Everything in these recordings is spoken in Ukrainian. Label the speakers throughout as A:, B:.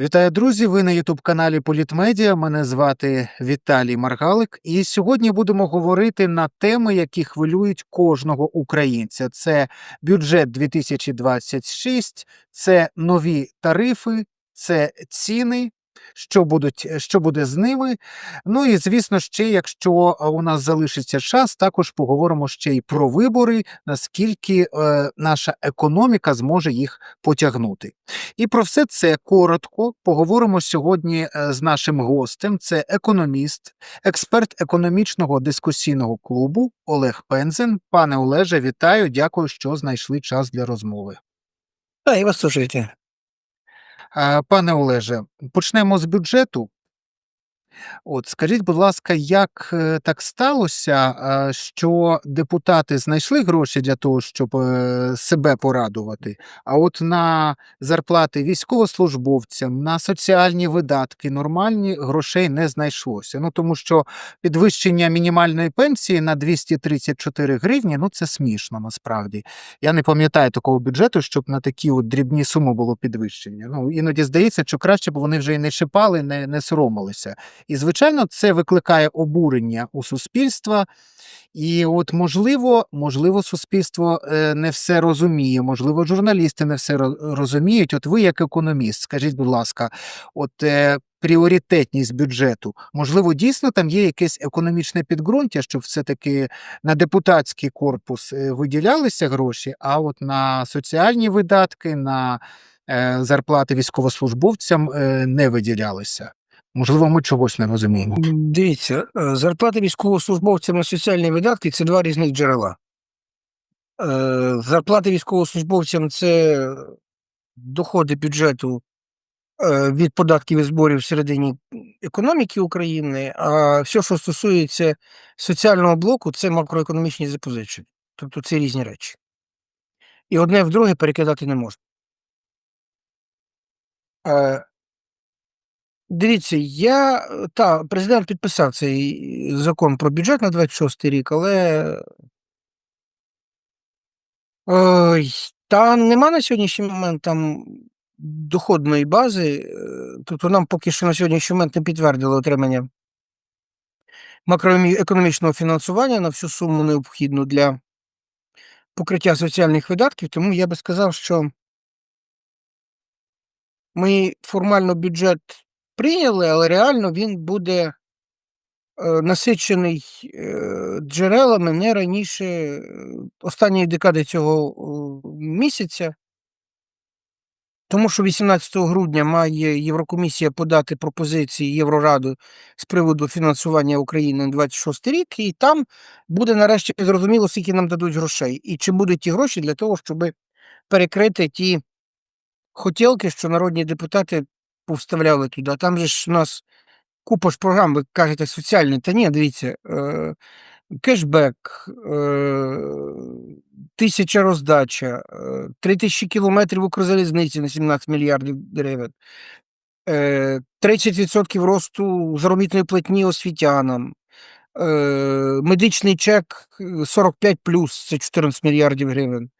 A: Вітаю, друзі! Ви на Ютуб-каналі Політмедіа. Мене звати Віталій Маргалик. І сьогодні будемо говорити на теми, які хвилюють кожного українця. Це бюджет 2026, це нові тарифи, це ціни. Що будуть, що буде з ними? Ну і звісно, ще якщо е, у нас залишиться час, також поговоримо ще й про вибори, наскільки е, наша економіка зможе їх потягнути. І про все це коротко поговоримо сьогодні е, з нашим гостем. Це економіст, експерт економічного дискусійного клубу Олег Пензен. Пане Олеже, вітаю! Дякую, що знайшли час для розмови.
B: Да, і вас слушайте.
A: Е, Пане Олеже, почнемо з бюджету. От скажіть, будь ласка, як е, так сталося, що депутати знайшли гроші для того, щоб е, себе порадувати, а от на зарплати військовослужбовцям, на соціальні видатки нормальні грошей не знайшлося. Ну тому що підвищення мінімальної пенсії на 234 гривні ну це смішно насправді. Я не пам'ятаю такого бюджету, щоб на такі от дрібні суми було підвищення. Ну іноді здається, що краще б вони вже і не шипали, не, не соромилися. І, звичайно, це викликає обурення у суспільства. І от, можливо, можливо, суспільство е, не все розуміє, можливо, журналісти не все розуміють. От ви, як економіст, скажіть, будь ласка, от е, пріоритетність бюджету, можливо, дійсно там є якесь економічне підґрунтя, щоб все-таки на депутатський корпус е, виділялися гроші, а от на соціальні видатки, на зарплати військовослужбовцям не виділялися. Можливо, ми чогось не розуміємо.
B: Дивіться, е, зарплати військовослужбовцям на соціальні видатки це два різних джерела. Е, Зарплати військовослужбовцям це доходи бюджету е, від податків і зборів всередині економіки України, а все, що стосується соціального блоку, це макроекономічні запозичення. Тобто це різні речі. І одне в друге перекидати не можна. Дивіться, я е, та президент підписав цей закон про бюджет на 26 рік, але ой, та нема на сьогоднішній момент там доходної бази. е, Тобто нам поки що на сьогоднішній момент не підтвердили отримання макроекономічного фінансування на всю суму необхідну для покриття соціальних видатків, тому я би сказав, що ми формально бюджет прийняли, але реально він буде е, насичений е, джерелами не раніше е, останньої декади цього місяця. Тому що 18 грудня має Єврокомісія подати пропозиції Єврораду з приводу фінансування України на 26 рік, і там буде нарешті зрозуміло, скільки нам дадуть грошей, і чи будуть ті гроші для того, щоб перекрити ті хотілки, що народні депутати повставляли туди. Там же ж у нас купа ж програм, ви кажете, соціальні. Та ні, дивіться, е, кешбек, е, тисяча роздача, е, три тисячі кілометрів Укрзалізниці на 17 мільярдів гривень, е, 30% росту заробітної платні освітянам, е, медичний чек е, 45 це 14 мільярдів гривень.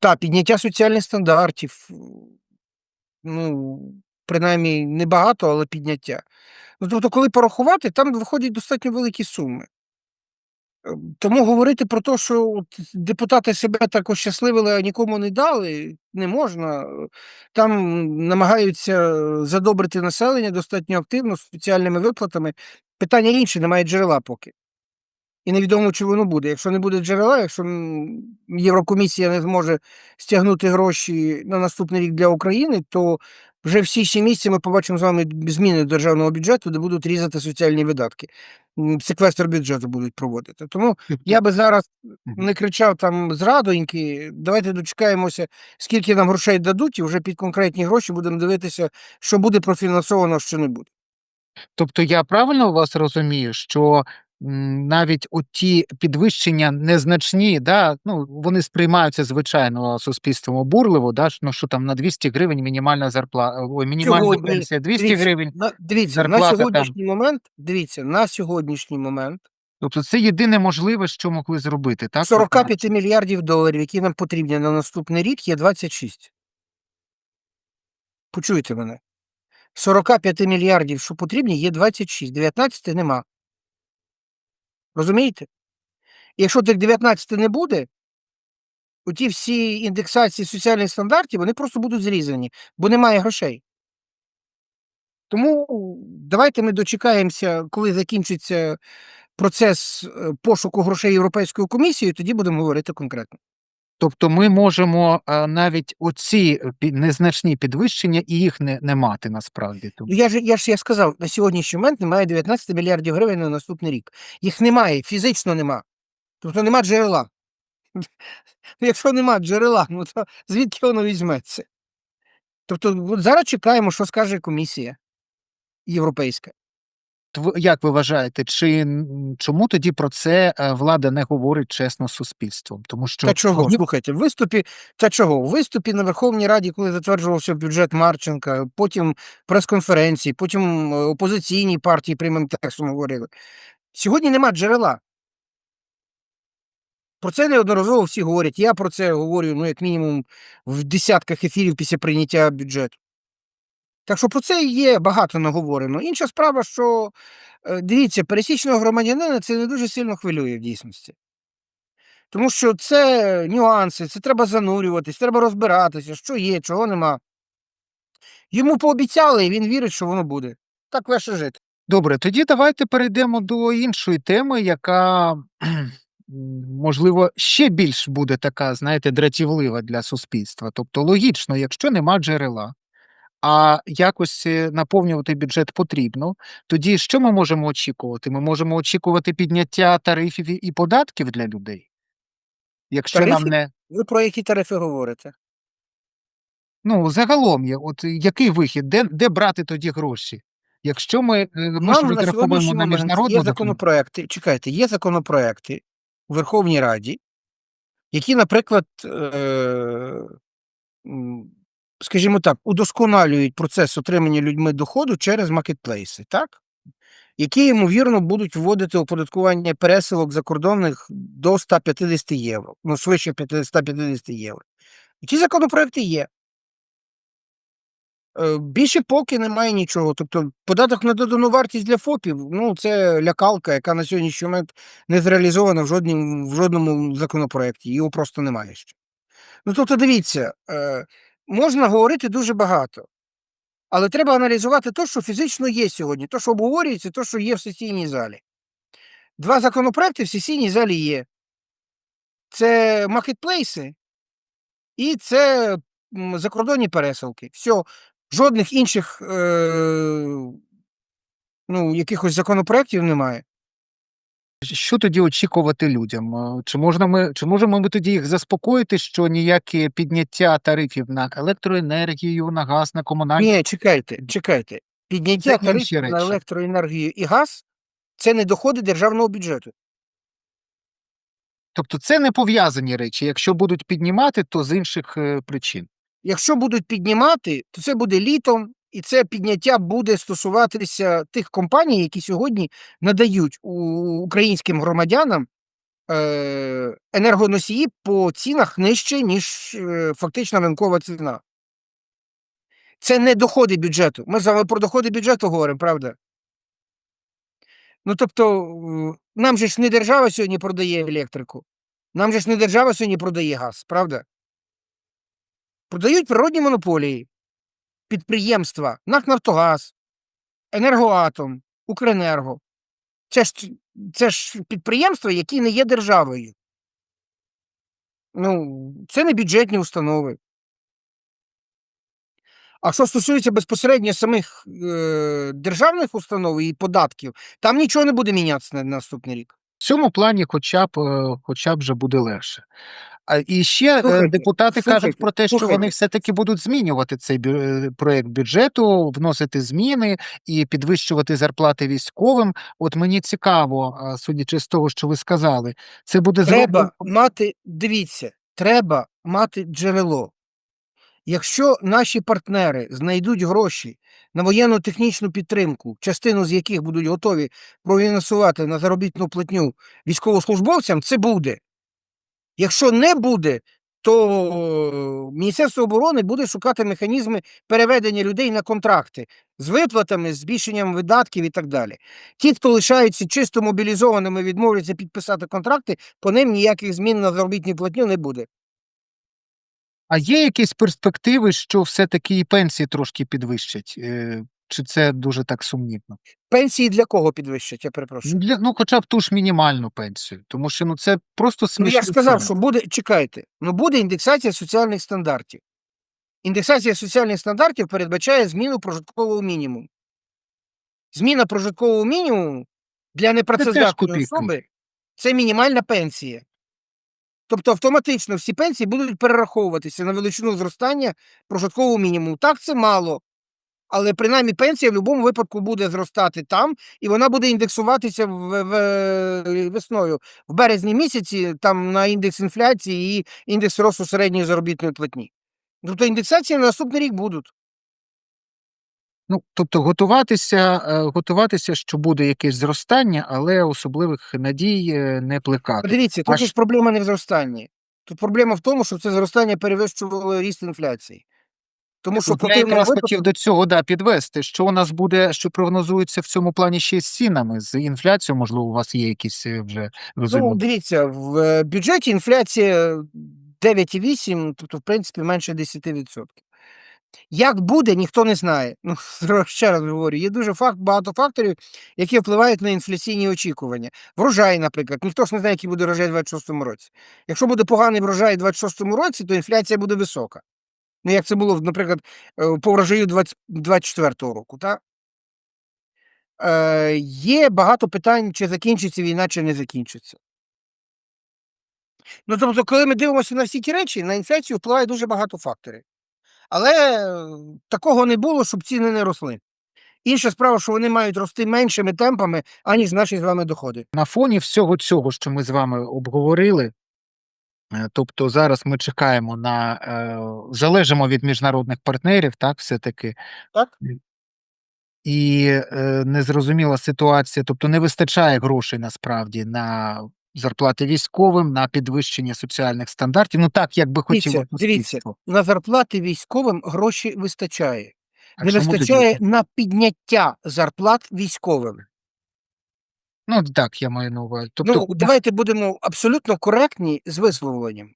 B: Та, підняття соціальних стандартів. Ну, принаймні, небагато, але підняття. Ну, тобто, коли порахувати, там виходять достатньо великі суми. Е, Тому говорити про те, що от депутати себе так ощасливили, а нікому не дали, не можна. Там намагаються задобрити населення достатньо активно з спеціальними виплатами. Питання інше, немає джерела поки. І невідомо, чи воно буде. Якщо не буде джерела, якщо Єврокомісія не зможе стягнути гроші на наступний рік для України, то вже в січні місяці ми побачимо з вами зміни до державного бюджету, де будуть різати соціальні видатки. Секвестр бюджету будуть проводити. Тому я би зараз не кричав там зрадоньки. Давайте дочекаємося, скільки нам грошей дадуть, і вже під конкретні гроші будемо дивитися, що буде профінансовано, що не буде.
A: Тобто я правильно вас розумію, що навіть оті підвищення незначні, да, ну, вони сприймаються звичайно суспільством обурливо, да, ну, що там на 200 гривень мінімальна зарплата, ой, мінімальна
B: Сьогодні,
A: пенсія 200
B: дивіться,
A: гривень.
B: На, дивіться,
A: зарплата
B: на
A: там.
B: сьогоднішній момент, дивіться, на сьогоднішній момент
A: Тобто це єдине можливе, що могли зробити, так?
B: 45 мільярдів доларів, які нам потрібні на наступний рік, є 26. почуйте мене. 45 мільярдів, що потрібні, є 26, 19 нема. Розумієте? Якщо тих 19 не буде, оті всі індексації соціальних стандартів, вони просто будуть зрізані, бо немає грошей. Тому давайте ми дочекаємося, коли закінчиться процес е, пошуку грошей Європейською комісією, тоді будемо говорити конкретно.
A: Тобто ми можемо е, навіть оці е, незначні підвищення і їх не, не мати насправді.
B: Ну, я ж я ж я сказав, на сьогоднішній момент немає 19 мільярдів гривень на наступний рік. Їх немає, фізично нема. Тобто нема джерела. Ну, Якщо нема джерела, ну то звідки воно візьметься? Тобто, от зараз чекаємо, що скаже комісія європейська.
A: Як ви вважаєте, чи чому тоді про це е, влада не говорить чесно з суспільством? Тому що
B: Та чого? Слухайте, в виступі та чого? В виступі на Верховній Раді, коли затверджувався бюджет Марченка, потім прес-конференції, потім е, опозиційні партії прямим текстом говорили. Сьогодні нема джерела. Про це неодноразово всі говорять. Я про це говорю, ну, як мінімум, в десятках ефірів після прийняття бюджету. Так що про це є багато наговорено. Інша справа, що е, дивіться, пересічного громадянина це не дуже сильно хвилює в дійсності. Тому що це нюанси, це треба занурюватись, треба розбиратися, що є, чого нема. Йому пообіцяли, і він вірить, що воно буде. Так легше жити.
A: Добре, тоді давайте перейдемо до іншої теми, яка можливо ще більш буде така, знаєте, дратівлива для суспільства. Тобто, логічно, якщо нема джерела, а якось е, наповнювати бюджет потрібно, тоді що ми можемо очікувати? Ми можемо очікувати підняття тарифів і- податків для людей. Якщо нам не
B: Ви про які тарифи говорите?
A: ну загалом є, от який вихід, де, де брати тоді гроші? Якщо ми, е,
B: на сьогоднішній
A: на
B: момент
A: міжнародну
B: є законопроекти. Чекайте, є законопроекти у Верховній Раді, які, наприклад, е, скажімо так, удосконалюють процес отримання людьми доходу через маркетплейси, так? Які, ймовірно, будуть вводити оподаткування пересилок закордонних до 150 євро, ну, швидше 150 євро. І ті законопроекти є. Е, Більше поки немає нічого. Тобто податок на додану вартість для ФОПів ну, це лякалка, яка на сьогоднішній момент не зреалізована в, жоднім, в жодному законопроекті. Його просто немає ще. Ну, тобто, дивіться, е, можна говорити дуже багато, але треба аналізувати те, що фізично є сьогодні, те, що обговорюється, те, що є в сесійній залі. Два законопроекти в сесійній залі є. Це маркетплейси і це закордонні пересилки. Все, жодних інших е, ну, якихось законопроєктів немає.
A: Що тоді очікувати людям? Е, Чи можна ми чи можемо ми тоді їх заспокоїти, що ніяке підняття тарифів на електроенергію, на газ, на комунальні
B: Ні, чекайте, чекайте. Підняття
A: інші
B: тарифів на електроенергію і газ це не доходи державного бюджету.
A: тобто це не пов'язані речі. Якщо будуть піднімати, то з інших е, причин.
B: Якщо будуть піднімати, то це буде літом, і це підняття буде стосуватися тих компаній, які сьогодні надають українським громадянам е, енергоносії по цінах нижче, ніж е, фактична ринкова ціна. Це не доходи бюджету. Ми з вами про доходи бюджету говоримо, правда? Ну тобто, нам же ж не держава сьогодні продає електрику, нам же ж не держава сьогодні продає газ, правда? Продають природні монополії, підприємства, НАК «Нафтогаз», Енергоатом, Укренерго. Це ж, це ж підприємства, які не є державою. Ну, це не бюджетні установи. А що стосується безпосередньо самих е, державних установ і податків, там нічого не буде мінятися на наступний рік.
A: В цьому плані, хоча б, е, хоча б вже буде легше. А і ще е,
B: Слухайте,
A: депутати кажуть про те, що вони все-таки будуть змінювати цей бю- е, проект бюджету, вносити зміни і підвищувати зарплати військовим. От мені цікаво, судячи з того, що ви сказали, це буде
B: Треба
A: зроблено.
B: мати, дивіться, треба мати джерело. Якщо наші партнери знайдуть гроші на воєнно-технічну підтримку, частину з яких будуть готові профінансувати на заробітну платню військовослужбовцям, це буде. Якщо не буде, то Міністерство оборони буде шукати механізми переведення людей на контракти з виплатами, збільшенням видатків і так далі. Ті, хто лишаються чисто мобілізованими, відмовляться підписати контракти, по ним ніяких змін на заробітну платню не буде.
A: А є якісь перспективи, що все-таки і пенсії трошки підвищать? Чи це дуже так сумнівно?
B: Пенсії для кого підвищать, я перепрошую.
A: Для, ну, хоча б ту ж мінімальну пенсію, тому що ну, це просто
B: Ну, я ж сказав, що буде, чекайте, ну буде індексація соціальних стандартів. Індексація соціальних стандартів передбачає зміну прожиткового мінімуму. Зміна прожиткового мінімуму для непрацездатної особи це мінімальна пенсія. Тобто автоматично всі пенсії будуть перераховуватися на величину зростання прожиткового мінімуму. Так, це мало. Але принаймні пенсія в будь-якому випадку буде зростати там, і вона буде індексуватися в, в, весною. В березні місяці там на індекс інфляції і індекс росту середньої заробітної платні. Тобто індексації на наступний рік будуть.
A: Ну, тобто готуватися, е, готуватися, що буде якесь зростання, але особливих надій е, не плекати.
B: Подивіться, тут
A: ж
B: проблема не в зростанні. Тут проблема в тому, що це зростання перевищувало ріст інфляції. Тому що в
A: От я якраз
B: випадку
A: хотів до цього да, підвести, що у нас буде, що прогнозується в цьому плані ще з цінами, з інфляцією, можливо, у вас є якісь е, вже
B: Ну, дивіться, в е, бюджеті інфляція 9,8, тобто, в принципі, менше 10%. Як буде, ніхто не знає. Ну, ще раз говорю, є дуже факт, багато факторів, які впливають на інфляційні очікування. Врожай, наприклад. Ніхто ж не знає, який буде врожай у 26-му році. Якщо буде поганий врожай у 26-му році, то інфляція буде висока. Ну, як це було, наприклад, е, по врожаю 20 24-го року. Та? Е, є багато питань, чи закінчиться війна, чи не закінчиться. Ну, тобто, коли ми дивимося на всі ті речі, на інфляцію впливає дуже багато факторів. Але е, такого не було, щоб ціни не росли. Інша справа, що вони мають рости меншими темпами, аніж наші з вами доходи.
A: На фоні всього цього, що ми з вами обговорили, тобто зараз ми чекаємо на е, залежимо від міжнародних партнерів, так, все-таки.
B: Так?
A: І е, незрозуміла ситуація, тобто не вистачає грошей насправді на зарплати військовим, на підвищення соціальних стандартів. Ну так, як би хотіло
B: Дивіться, на зарплати військовим гроші вистачає.
A: А
B: Не
A: чому тоді?
B: вистачає на підняття зарплат військовим.
A: Ну так, я маю на увазі. Тобто,
B: Ну, давайте будемо абсолютно коректні з висловленням.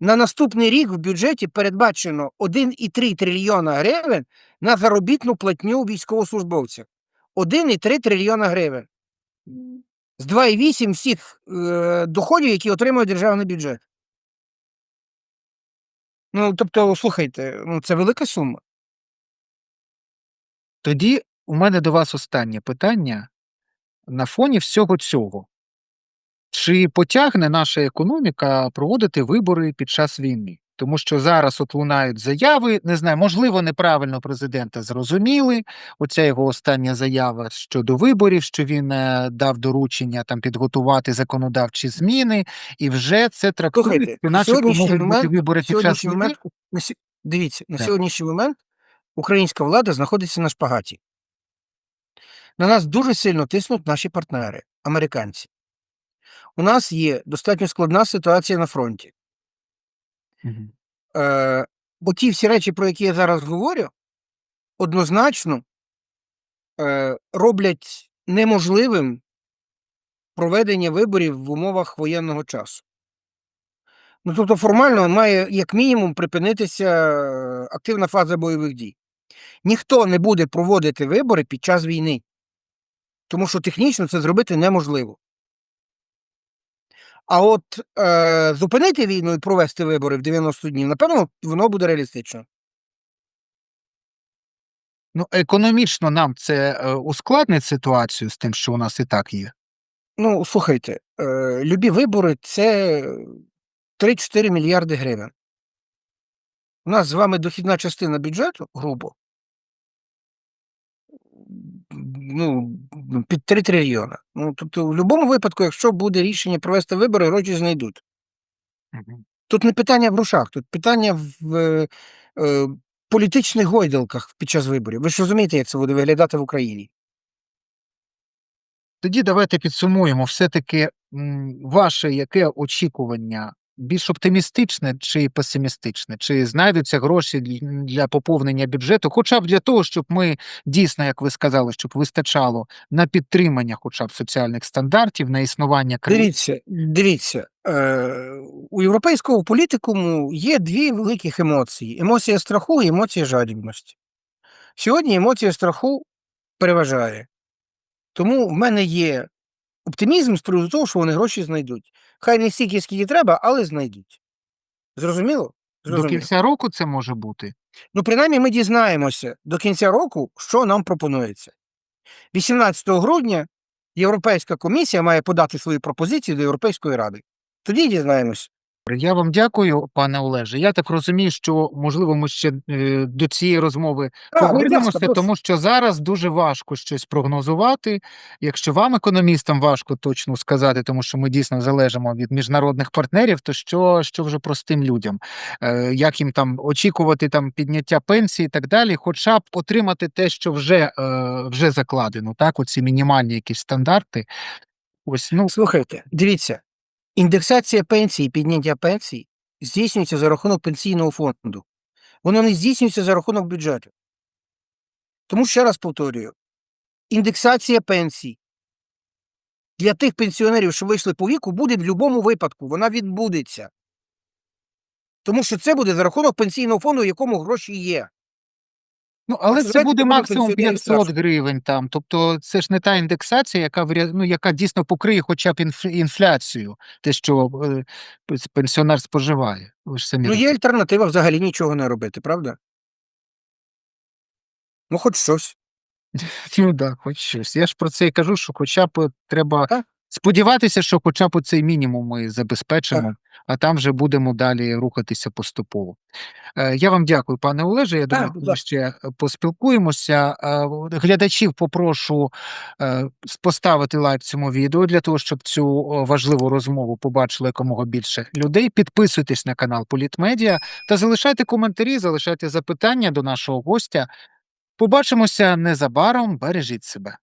B: На наступний рік в бюджеті передбачено 1,3 трильйона гривень на заробітну платню військовослужбовців. 1,3 трильйона гривень. З 2,8 всіх е, доходів, які отримує державний бюджет. Ну, тобто, слухайте, ну це велика сума.
A: Тоді у мене до вас останнє питання на фоні всього цього. Чи потягне наша економіка проводити вибори під час війни? Тому що зараз от лунають заяви, не знаю, можливо, неправильно президента зрозуміли. Оця його остання заява щодо виборів, що він е, дав доручення там підготувати законодавчі зміни, і вже це
B: на дивіться, на
A: Так.
B: сьогоднішній момент українська влада знаходиться на шпагаті. На нас дуже сильно тиснуть наші партнери, американці. У нас є достатньо складна ситуація на фронті.
A: Мгм.
B: Е, бо ті всі речі, про які я зараз говорю, однозначно е, роблять неможливим проведення виборів в умовах воєнного часу. Ну, тобто, формально має як мінімум припинитися е, активна фаза бойових дій. Ніхто не буде проводити вибори під час війни, тому що технічно це зробити неможливо. А от е, зупинити війну і провести вибори в 90 днів, напевно, воно буде реалістично.
A: Ну, економічно нам це е, ускладнить ситуацію з тим, що у нас і так є.
B: Ну, слухайте, е, любі вибори це 3-4 мільярди гривень. У нас з вами дохідна частина бюджету, грубо, ну, під 3 трильйона. Ну, тобто, в будь-якому випадку, якщо буде рішення провести вибори, гроші знайдуть. Тут не питання в грошах, тут питання в е, е, політичних гойдалках під час виборів. Ви ж розумієте, як це буде виглядати в Україні?
A: Тоді давайте підсумуємо. Все-таки ваше яке очікування більш оптимістичне чи песимістичне? Чи знайдуться гроші для поповнення бюджету, хоча б для того, щоб ми дійсно, як ви сказали, щоб вистачало на підтримання хоча б соціальних стандартів, на існування країни?
B: Дивіться, дивіться, е, у європейського політикуму є дві великих емоції: емоція страху і емоція жадібності. Сьогодні емоція страху переважає. Тому в мене є оптимізм з приводу того, що вони гроші знайдуть. Хай не стільки, скільки треба, але знайдуть. Зрозуміло?
A: До кінця року це може бути.
B: Ну, принаймні, ми дізнаємося до кінця року, що нам пропонується. 18 грудня Європейська комісія має подати свої пропозиції до Європейської ради. Тоді дізнаємося.
A: Я вам дякую, пане Олеже. Я так розумію, що можливо ми ще е, до цієї розмови повернемося, тому що зараз дуже важко щось прогнозувати. Якщо вам, економістам, важко точно сказати, тому що ми дійсно залежимо від міжнародних партнерів, то що, що вже простим людям? Е, як їм там очікувати там підняття пенсії і так далі, хоча б отримати те, що вже, е, вже закладено, так, оці мінімальні якісь стандарти. Ось ну
B: Слухайте, дивіться, індексація пенсій підняття пенсій здійснюється за рахунок пенсійного фонду. Воно не здійснюється за рахунок бюджету. Тому ще раз повторюю: індексація пенсій для тих пенсіонерів, що вийшли по віку, буде в будь-якому випадку. Вона відбудеться. Тому що це буде за рахунок пенсійного фонду, в якому гроші є.
A: Ну, але це буде максимум 500 гривень там. Тобто це ж не та індексація, яка ну, яка дійсно покриє хоча б інфляцію, те, що е, пенсіонер споживає. Ви ж самі
B: Ну, є альтернатива взагалі нічого не робити, правда? Ну, хоч щось.
A: Ну да, хоч щось. Я ж про це і кажу, що хоча б треба
B: Так.
A: Сподіватися, що хоча б цей мінімум ми забезпечимо, а там вже будемо далі рухатися поступово. Е, Я вам дякую, пане Олеже. Я
B: Так,
A: думаю, ми ще е, поспілкуємося. Е, Глядачів попрошу поставити лайк цьому відео для того, щоб цю важливу розмову побачили якомога більше людей. Підписуйтесь на канал Політмедіа та залишайте коментарі, залишайте запитання до нашого гостя. Побачимося незабаром. Бережіть себе.